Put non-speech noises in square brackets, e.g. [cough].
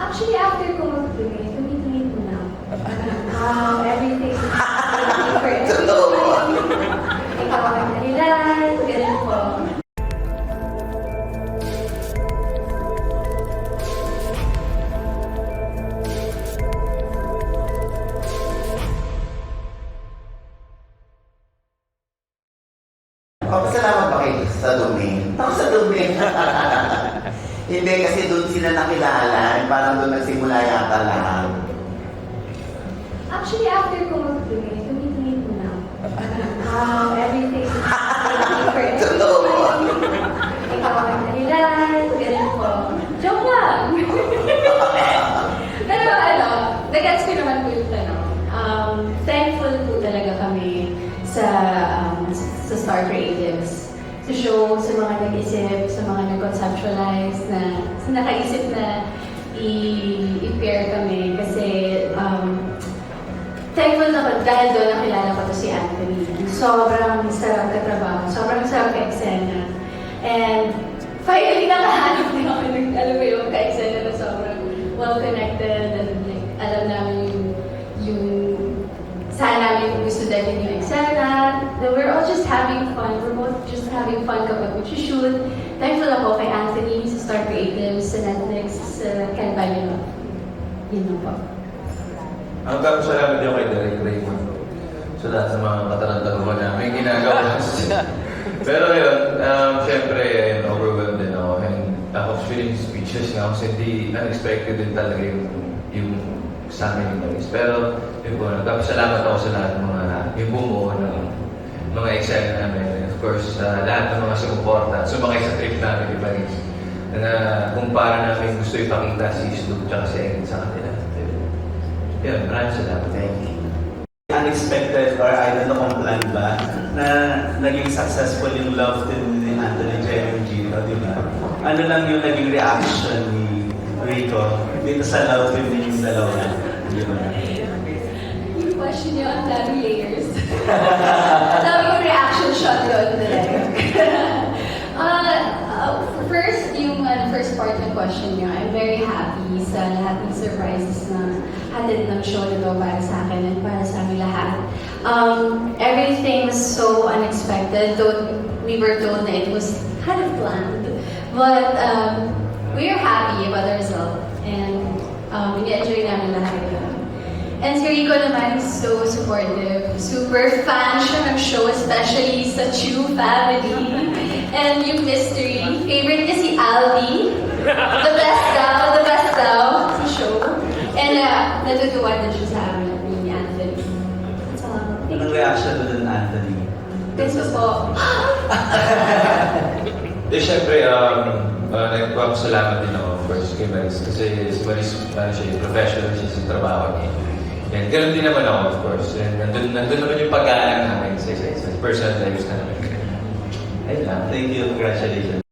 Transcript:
Actually, after ko mag-donate, donate mo na. Um, everything. for [laughs] Totoo po. Ikaw ang dahilan, ganun po. Papasalamat ba kayo sa domain? Ako sa domain. Hindi, kasi doon sila nakilala. Parang doon nagsimula yata lahat. Actually, after ko mag-donate, donate mo na. Um, everything. for Totoo. Ikaw ang dahilan, ganun po. Joke lang. [laughs] Pero ano, nag-gets ko naman po yung tanong. Um, thankful po talaga kami sa um, sa Star Creatives. Sa show, sa mga nag-isip, sa mga nag-conceptualize, na, sa nakaisip na i-pair kami. Kasi um, thankful ako dahil doon nakilala ko to si Anthony. Sobrang sarap katrabaho, sobrang sarap ka-eksena. And finally nakahanap din ako ng, alam mo yung ka-eksena na sobrang well-connected and like, alam namin yung, yung saan namin gusto dalhin yung eksena. We're all just having fun. Having fun kapag mag-shoot. Thankful ako kay Anthony, sa Star Creatives, sa Netflix, sa Me Love. Yun lang po. Ang tapos salamat din kay Derek Raymond sa lahat ng mga katarantang ko na may ginagawa siya. [laughs] Pero yun, um, syempre, ayun, overwhelmed din ako. And ako feeling speechless nga ako kasi hindi unexpected din talaga yung, yung sa amin yung nagis. Pero yun po, tapos salamat ako sa lahat ng mga yung bumuo ng mga eksena namin. Course, sa lahat ng mga sumuporta at sumakay sa trip namin di Paris. Na kung paano namin gusto ipakita si Snoop at si Egg sa kanila. Yun, maraming salamat. Thank you. unexpected or I don't know kung plan ba na naging successful yung love team ni Anthony J. and Gino, di ba? Ano lang yung naging reaction ni Rico dito sa love team ninyong dalawa, di ba? Yung question niyo, ang dami layers. [laughs] part ng question niyo, I'm very happy sa lahat ng surprises na hatid ng show na to para sa akin and para sa aming lahat. Um, everything was so unexpected, though we were told that it was kind of planned. But um, we are happy about the result and um, enjoy namin lahat yun. And si Rico naman is so supportive. Super fan siya ng show, especially sa Chew family. And yung mystery. Favorite niya si Aldi. The best daw, the best daw sa show. And uh, natutuwa na siya sa amin ni Anthony. Salamat. Thank Anong you. reaction mo dun, Anthony? Gusto [laughs] po. Eh, syempre, um, uh, nagpapasalamat din ako, of course, kay Maris. Kasi si Maris, ano siya, professional siya sa trabaho niya. And ganoon din naman ako, of course. And nandun, nandun naman yung pag-aalang namin sa, sa, sa personal lives namin. Ayun lang. Thank you, congratulations.